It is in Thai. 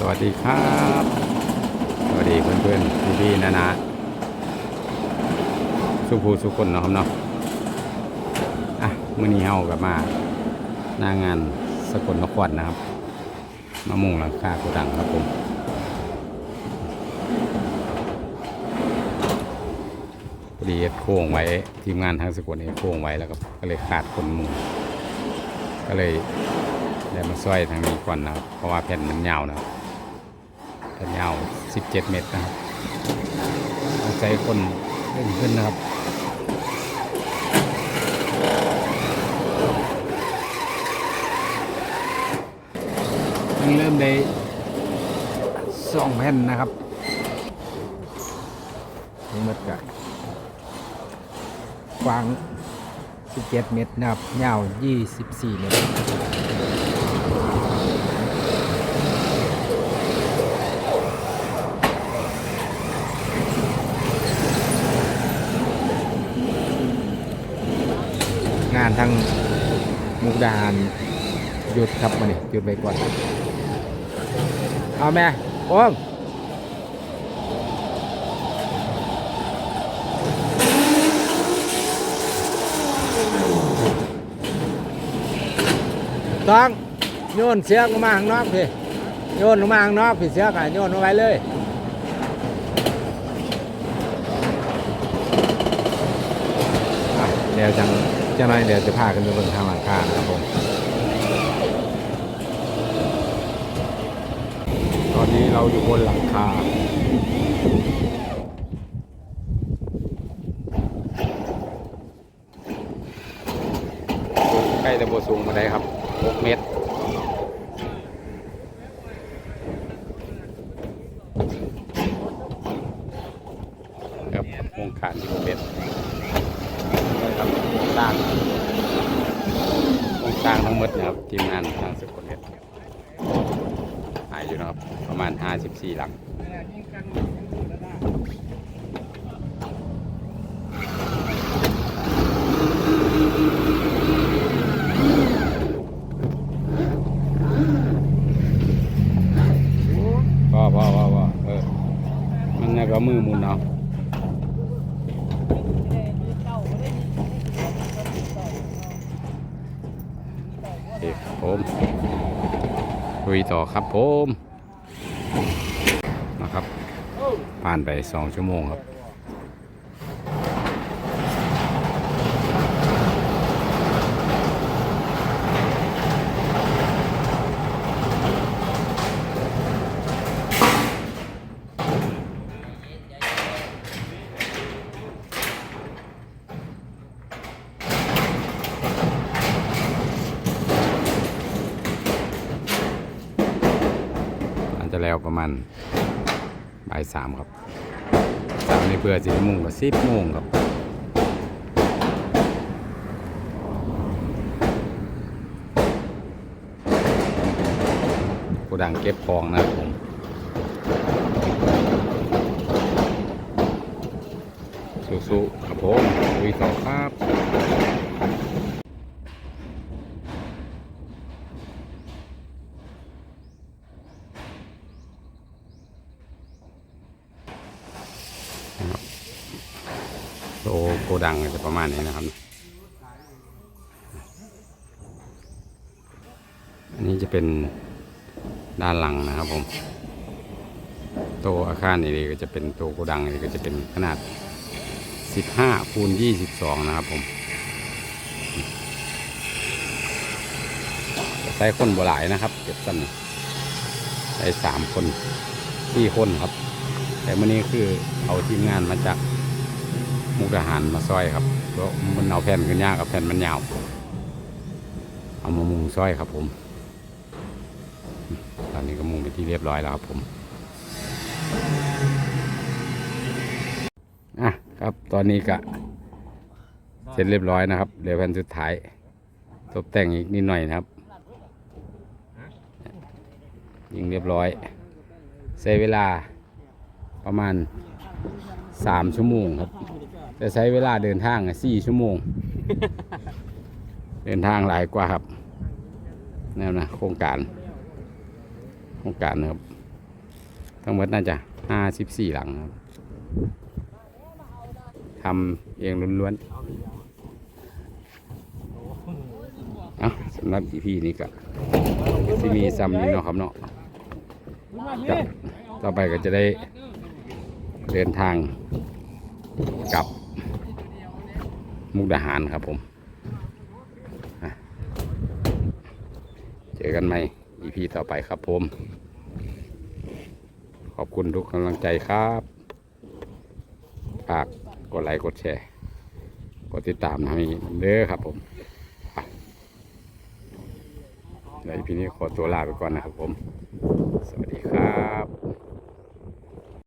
สวัสดีครับ สวัสดีเพื่อนๆ พี่ๆนะนะสุภูสุคนเนาะครับเนาะอะมื่อนี้เฮากับมา หน้างานสกลนครนะครับ มามุ่งหลังคาโกดังครับผมพอดีโค้งไว้ทีมงานทางสกลเอ็ดโค้งไว้แล้วก็ก็เลยขาดคนมุงก็เลยได้มาซอยทางนี้ก่อนนะครับเพราะว่าแผ่นมันยาวนะครับ แผ่ยาว 17 เมตรนะครับองใช้คนเล่นขึ้นนะครับเริ่มได้สองแผ่นนะครับทั้งหมดก็กว้าง 17 เมตรนะครับยาว 24 เมตรานทางมุกดาหารหยุดครับมาเนี่ยหยุดไปก่อน เอาแม่โอ้มต้องโยนเสือกออกมาข้างนอกพี่โยนออกมาข้างนอกพี่เสือกอะโยนเอาไว้เลยเดี๋ยวจัง จังไรเดี๋ยวจะพากันไปเบิ่งทางหลังคานะครับผมตอนนี้เราอยู่บนหลังคาใกล้จะบสูงมาได้ครับ 6 เมตรครับวงการที่6เมตร สร้างต้องสร้างทั้งหมดนะครับทีมงานทางสกลเน็ตหายอยู่นะครับประมาณ 54 หลังพ่อพ่อพอพอเออมันน่าก็มือมุนเนาะ โอเคครับผม ลุยต่อครับผมนะครับผ่านไปสองชั่วโมงครับ แล้วประมาณบ่ายสามครับสามในเพื่อสิบโมงกับสิบโมงครับโกดังเก็บของนะครับผมสู้ๆครับผมลุยต่อครับ โลโกดังจะประมาณนี้นะครับ อันนี้จะเป็นด้านหลังนะครับผมโตวอาคารนี่ก็จะเป็นโตวโกดังนี่ก็จะเป็นขนาด 15คูณ22 นะครับผมใช้คนบ่หลายนะครับ เก็บสั้นใช้สามคนสี่คนครับ แต่มื่อนี้คือเอาทีมงานมาจากมุกดาหารมาซอยครับเพราะมันเอาแผ่นขึ้นยากกับแผ่นมันยาว เอามามุงซอยครับผม ตอนนี้ก็มุงไปที่เรียบร้อยแล้วครับผมอะครับตอนนี้ก็เสร็จเรียบร้อยนะครับเหลือแผ่นสุดท้าย ตกแต่งอีกนิดหน่อยนะครับ ยิงเรียบร้อยใช้เวลา ประมาณสามชั่วโมงครับ จะใช้เวลาเดินทางสี่ชั่วโมง เดินทางหลายกว่าครับแนวนะโครงการ โครงการนะครับ ทั้งหมดน่าจะห้าสิบสี่หลังครับทำเองล้วนๆเอาสำหรับอีพีนี้ก็ที่มีซ้ำนี้เนาะครับเนาะจะต่อไปก็จะได้ เดินทางกลับมุกดาหารครับผม เจอกันใหม่ EP ต่อไปครับผม ขอบคุณทุกกำลังใจครับฝากกดไลค์กดแชร์ กดติดตามนะมีเด้อครับผมอะใน EP นี้ขอตัวลาไปก่อนนะครับผม สวัสดีครับ